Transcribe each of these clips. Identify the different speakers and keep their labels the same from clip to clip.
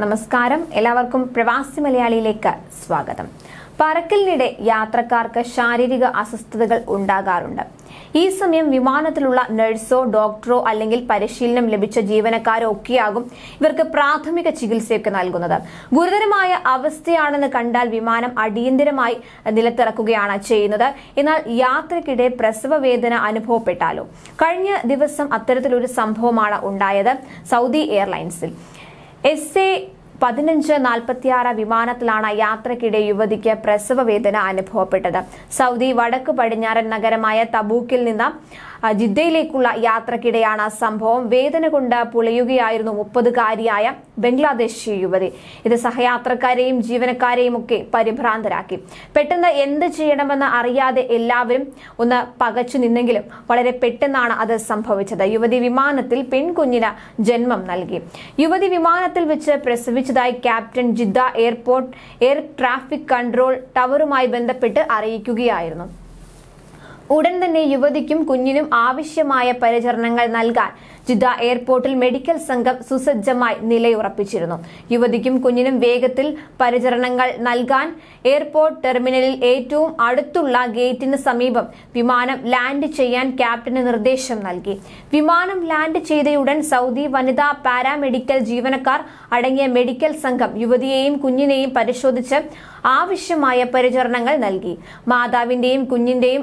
Speaker 1: നമസ്കാരം. എല്ലാവർക്കും പ്രവാസി മലയാളിയിലേക്ക് സ്വാഗതം. പറക്കലിനിടെ യാത്രക്കാർക്ക് ശാരീരിക അസ്വസ്ഥതകൾ ഉണ്ടാകാറുണ്ട്. ഈ സമയം വിമാനത്തിലുള്ള നഴ്സോ ഡോക്ടറോ അല്ലെങ്കിൽ പരിശീലനം ലഭിച്ച ജീവനക്കാരോ ഒക്കെയാകും ഇവർക്ക് പ്രാഥമിക ചികിത്സയൊക്കെ നൽകുന്നത്. ഗുരുതരമായ അവസ്ഥയാണെന്ന് കണ്ടാൽ വിമാനം അടിയന്തരമായി നിലത്തിറക്കുകയാണ് ചെയ്യുന്നത്. എന്നാൽ യാത്രക്കിടെ പ്രസവ വേദന അനുഭവപ്പെട്ടാലോ? കഴിഞ്ഞ ദിവസം അത്തരത്തിലൊരു സംഭവമാണ് ഉണ്ടായത് സൗദി എയർലൈൻസിൽ. എസ് എ പതിനഞ്ച് നാൽപ്പത്തിയാറ് വിമാനത്തിലാണ് യാത്രക്കിടെ യുവതിക്ക് പ്രസവ വേദന അനുഭവപ്പെട്ടത്. സൗദി വടക്ക് പടിഞ്ഞാറൻ നഗരമായ തബൂക്കിൽ നിന്ന് ജിദ്ദയിലേക്കുള്ള യാത്രക്കിടെയാണ് സംഭവം. വേദന കൊണ്ട് പുളയുകയായിരുന്നു മുപ്പതുകാരിയായ ബംഗ്ലാദേശി യുവതി. ഇത് സഹയാത്രക്കാരെയും ജീവനക്കാരെയും ഒക്കെ പരിഭ്രാന്തരാക്കി. പെട്ടെന്ന് എന്ത് ചെയ്യണമെന്ന് അറിയാതെ എല്ലാവരും ഒന്ന് പകച്ചു നിന്നെങ്കിലും വളരെ പെട്ടെന്നാണ് അത് സംഭവിച്ചത്. യുവതി വിമാനത്തിൽ പെൺകുഞ്ഞിന് ജന്മം നൽകി. യുവതി വിമാനത്തിൽ വെച്ച് പ്രസവിച്ചതായി captain Jeddah airport air traffic control ടവറുമായി ബന്ധപ്പെട്ട് അറിയിക്കുകയായിരുന്നു. ഉടൻ തന്നെ യുവതിക്കും കുഞ്ഞിനും ആവശ്യമായ പരിചരണങ്ങൾ നൽകാൻ ജിദ്ദ എയർപോർട്ടിൽ മെഡിക്കൽ സംഘം സുസജ്ജമായി നിലയുറപ്പിച്ചിരുന്നു. യുവതിക്കും കുഞ്ഞിനും വേഗത്തിൽ പരിചരണങ്ങൾ നൽകാൻ എയർപോർട്ട് ടെർമിനലിൽ ഏറ്റവും അടുത്തുള്ള ഗേറ്റിന് സമീപം വിമാനം ലാൻഡ് ചെയ്യാൻ ക്യാപ്റ്റന് നിർദ്ദേശം നൽകി. വിമാനം ലാൻഡ് ചെയ്തയുടൻ സൗദി വനിതാ പാരാമെഡിക്കൽ ജീവനക്കാർ അടങ്ങിയ മെഡിക്കൽ സംഘം യുവതിയെയും കുഞ്ഞിനെയും പരിശോധിച്ച് ആവശ്യമായ പരിചരണങ്ങൾ നൽകി. മാതാവിന്റെയും കുഞ്ഞിന്റെയും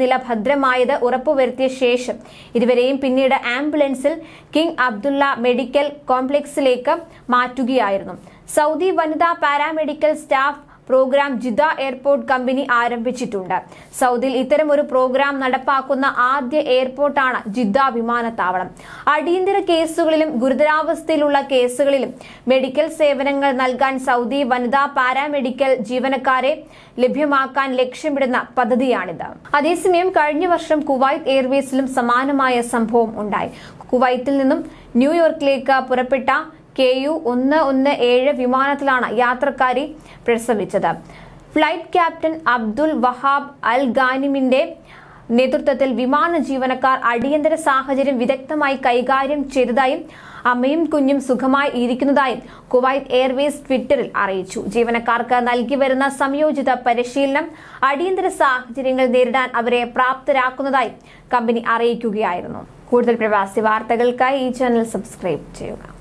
Speaker 1: ആരോഗ്യനില ഭദ്രമായത് ഉറപ്പുവരുത്തിയ ശേഷം ഇരുവരെയും പിന്നീട് ആംബുലൻസിൽ കിങ് അബ്ദുള്ള മെഡിക്കൽ കോംപ്ലക്സിലേക്ക് മാറ്റുകയായിരുന്നു. സൗദി വനിതാ paramedical staff program Jeddah airport company ആരംഭിച്ചിട്ടുണ്ട്. സൗദിയിൽ ഇത്തരം ഒരു പ്രോഗ്രാം നടപ്പാക്കുന്ന ആദ്യ എയർപോർട്ടാണ് ജിദ്ദ വിമാനത്താവളം. അടിയന്തര കേസുകളിലും ഗുരുതരാവസ്ഥയിലുള്ള കേസുകളിലും മെഡിക്കൽ സേവനങ്ങൾ നൽകാൻ സൗദി വനിതാ പാരാമെഡിക്കൽ ജീവനക്കാരെ ലഭ്യമാക്കാൻ ലക്ഷ്യമിടുന്ന പദ്ധതിയാണിത്. അതേസമയം കഴിഞ്ഞ വർഷം കുവൈത്ത് എയർവേസിലും സമാനമായ സംഭവം ഉണ്ടായി. കുവൈത്തിൽ നിന്നും ന്യൂയോർക്കിലേക്ക് പുറപ്പെട്ട കെ യു ഒന്ന് ഒന്ന് ഏഴ് വിമാനത്തിലാണ് യാത്രക്കാരി പ്രസവിച്ചത് flight captain Abdul Wahab Al ഗാനിമിന്റെ നേതൃത്വത്തിൽ വിമാന ജീവനക്കാർ അടിയന്തര സാഹചര്യം വിദഗ്ധമായി കൈകാര്യം ചെയ്തതായും അമ്മയും കുഞ്ഞും സുഖമായി ഇരിക്കുന്നതായും കുവൈറ്റ് എയർവേസ് ട്വിറ്ററിൽ അറിയിച്ചു. ജീവനക്കാർക്ക് നൽകി വരുന്ന സംയോജിത പരിശീലനം അടിയന്തര സാഹചര്യങ്ങൾ നേരിടാൻ അവരെ പ്രാപ്തരാക്കുന്നതായി കമ്പനി അറിയിക്കുകയായിരുന്നു. കൂടുതൽ പ്രവാസി വാർത്തകൾക്കായി ഈ ചാനൽ സബ്സ്ക്രൈബ് ചെയ്യുക.